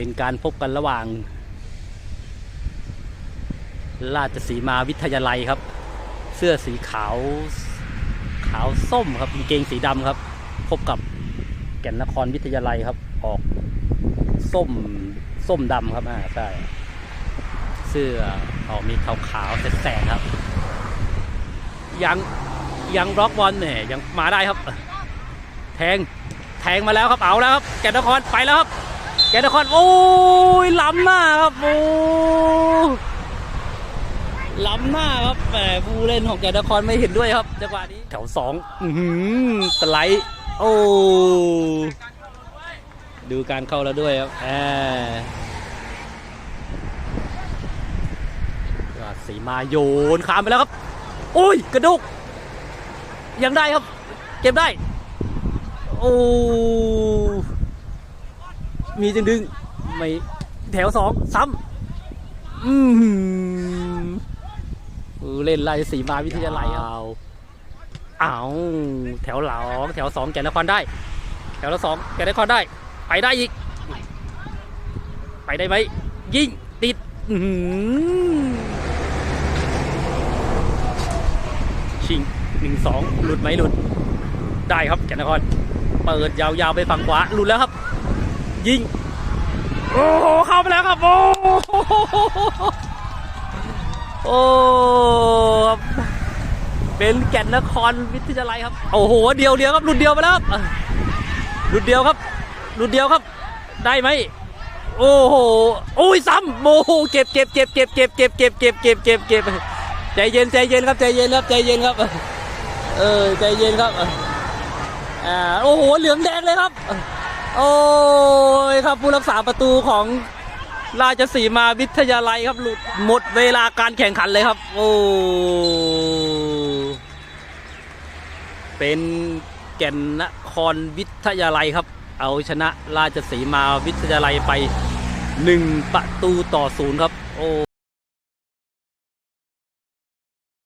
เป็นการพบกันระหว่าง ราชสีมาวิทยาลัยครับ เสื้อสีขาวขาวส้มครับกางเกงสีดำครับ พบกับแก่นนครวิทยาลัยครับ ออกส้มส้มดำครับอ่าใช่เสื้อออกมีขาวขาวแสกๆครับ ยังยังร็อกบอลเนี่ยยังมาได้ครับ แทงแทงมาแล้วครับเอาแล้วครับ แก่นนครไปแล้วครับ แก่นนครโอ้ยล้ำหน้าครับโอ้ล้ำหน้าครับแหมผู้เล่นของแก่นนครไม่เห็นด้วยครับจังหวะนี้แถวสองอื้อหือสไลด์โอ้ดูการเข้าแล้วด้วยครับแหมราชสีมาโยนขามไปแล้วครับโอ้ยกระดุกยังได้ครับ เก็บได้ โอ้ มีจึงดึงไม่แถวสองซ้ำอืมเออเล่นราชสีมาวิทยาลัยเอาเอาแถวหลังแถวสองแก่นนครได้ แถวละสองแก่นนครได้ ไปได้อีก ไปได้ไหมยิงติดอือหือชิงหนึ่งสองหลุดไหมหลุด ได้ครับแก่นนครเปิดยาวๆไปฝั่งขวาหลุดแล้วครับ ยิง โอ้โห เข้าไปแล้วครับ โอ้โหโอ้เป็นแก่นนครวิทยาลัยครับ โอ้โห เดียวเดียวครับ หลุดเดียวไปแล้วครับ หลุดเดียวครับ หลุดเดียวครับ ได้ไหม โอ้โห โอ้ยซ้ำโอ้โห เก็บเก็บเก็บเก็บเก็บเก็บเก็บเก็บเก็บเก็บเก็บใจเย็นใจเย็นครับใจเย็นครับใจเย็นครับ เออใจเย็นครับ อ่า โอ้โห เหลืองแดงเลยครับ โอ้ ยครับ ผู้รักษาประตูของราชสีมาวิทยาลัยครับ หลุดหมดเวลาการแข่งขันเลยครับ โอ้เป็นแก่นนครวิทยาลัยครับ เอาชนะราชสีมาวิทยาลัยไปหนึ่งประตูต่อศูนย์ครับ โอ้